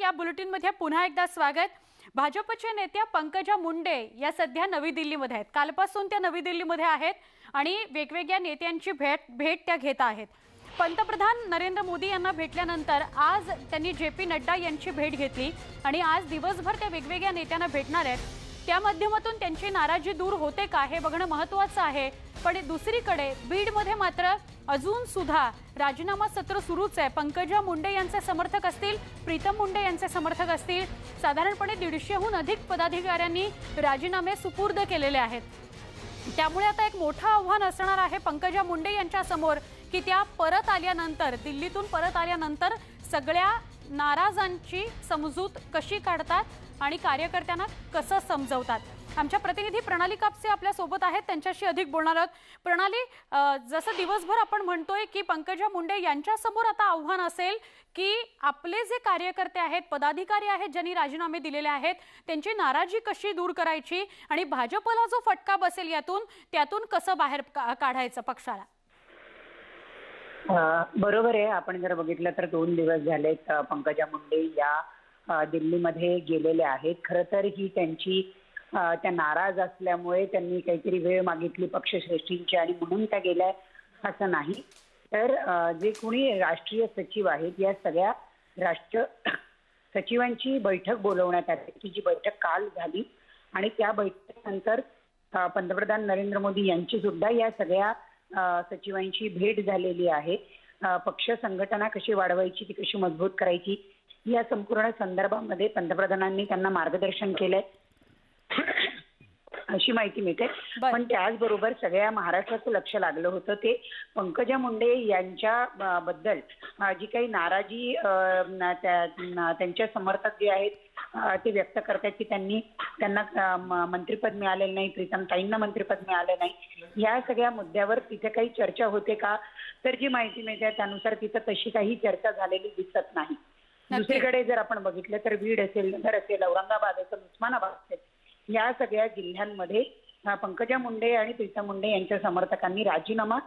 या बुलेटिनमध्ये पुन्हा एकदा स्वागत. भाजपच्या नेत्या पंकजा मुंडे या सध्या नवी दिल्लीमध्ये आहेत. कालपासून त्या नवी दिल्लीमध्ये आहेत आणि वेगवेगळ्या नेत्यांची भेट भेट त्या घेत आहेत. पंतप्रधान नरेंद्र मोदी यांना भेटल्यानंतर आज त्यांनी जे पी नड्डा यांची भेट घेतली आणि आज दिवसभर त्या वेगवेगळ्या नेत्यांना भेटणार आहेत. त्या माध्यमातून त्यांची नाराजी दूर होते का हे बघणं महत्वाचं आहे. पण दुसरीकडे बीडमध्ये मात्र अजून सुद्धा राजीनामा सत्र सुरूच आहे. पंकजा मुंडे यांचे समर्थक असतील प्रीतम मुंडे यांचे समर्थक असतील साधारणपणे दीडशेहून अधिक पदाधिकाऱ्यांनी राजीनामे सुपूर्द केलेले आहेत. त्यामुळे आता एक मोठं आव्हान असणार आहे पंकजा मुंडे यांच्या समोर की त्या परत आल्यानंतर दिल्लीतून परत आल्यानंतर सगळ्या नाराजांची समजूत कशी काढतात आणि कार्यकर्त्यांना कसं समजवतात? आमच्या प्रतिनिधी प्रणाली कापसे आपल्यासोबत आहेत. त्यांच्याशी अधिक बोलणार आहोत. प्रणाली जसं दिवसभर आपण म्हणतोय की पंकजा मुंडे यांच्यासमोर आता आव्हान असेल की आपले जे कार्यकर्ते आहेत पदाधिकारी आहेत ज्यांनी राजीनामे दिलेले आहेत त्यांची नाराजी कशी दूर करायची आणि भाजपला जो फटका बसेल यातून त्यातून कसं बाहेर काढायचं पक्षाला? बरोबर आहे. आपण जर बघितलं तर दोन दिवस झालेत पंकजा मुंडे या दिल्लीमध्ये गेलेले आहेत. खरं तर ही त्यांची त्या नाराज असल्यामुळे त्यांनी काहीतरी वेळ मागितली पक्षश्रेष्ठींची आणि म्हणून त्या गेल्या असं नाही. तर जे कोणी राष्ट्रीय सचिव आहेत या सगळ्या राष्ट्र सचिवांची बैठक बोलवण्यात आली. की जी बैठक काल झाली आणि त्या बैठकीनंतर पंतप्रधान नरेंद्र मोदी यांची सुद्धा या सगळ्या सचिवांची भेट झालेली आहे. पक्ष संघटना कशी वाढवायची ती कशी मजबूत करायची या संपूर्ण संदर्भामध्ये पंतप्रधानांनी त्यांना मार्गदर्शन केलंय. अशी माहिती मिळते. पण त्याचबरोबर सगळ्या महाराष्ट्राचं लक्ष लागलं होतं ते. पंकजा मुंडे यांच्या बद्दल जी काही नाराजी त्यांच्या समर्थक जे आहेत ते व्यक्त करतात की त्यांनी त्यांना मंत्रिपद मिळालेलं नाही प्रीतम ताईंना मंत्रिपद मिळालं नाही. या सगळ्या मुद्द्यावर तिथे काही चर्चा होते का? तर जी माहिती मिळते त्यानुसार तिथं तशी काही चर्चा झालेली दिसत नाही. दुसरीकडे जर आपण बघितलं तर बीड असेल नगर असेल औरंगाबाद असेल उस्मानाबाद असेल या सगळ्या जिल्ह्यांमध्ये पंकजा मुंडे आणि प्रीतम मुंडे यांच्या समर्थकांनी राजीनामा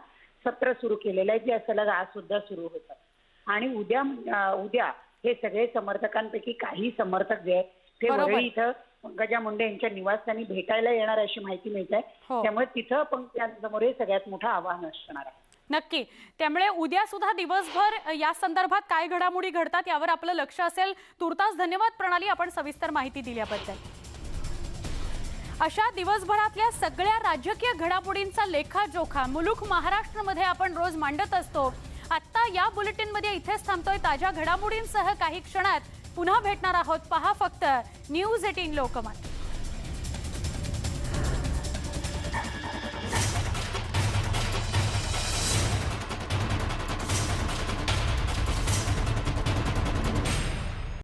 सत्र सुरू केलेलं आहे जे सलग आज सुद्धा सुरू होतं. आणि उद्या उद्या हे सगळे समर्थकांपैकी काही समर्थक जे आहेत ते. वरळी इथं पंकजा मुंडे यांच्या निवासस्थानी भेटायला येणार अशी माहिती मिळते हो. त्यामुळे तिथं पंकजांसमोर हे सगळ्यात मोठं आव्हान असणार आहे. नक्की. त्यामुळे उद्या सुद्धा दिवसभर या संदर्भात काय घडामोडी घडतात यावर आपलं लक्ष असेल. तुर्तास धन्यवाद प्रणाली आपण सविस्तर माहिती दिल्याबद्दल. अशा दिवसभरातल्या सगळ्या राजकीय घडामोडींचा लेखाजोखा मुलुख महाराष्ट्रमध्ये आपण रोज मांडत असतो. आत्ता या बुलेटिनमध्ये इथेच थांबतोय ताज्या घडामोडींसह. काही क्षणात पुन्हा भेटणार आहोत. पहा फक्त न्यूज एटीन लोकमत.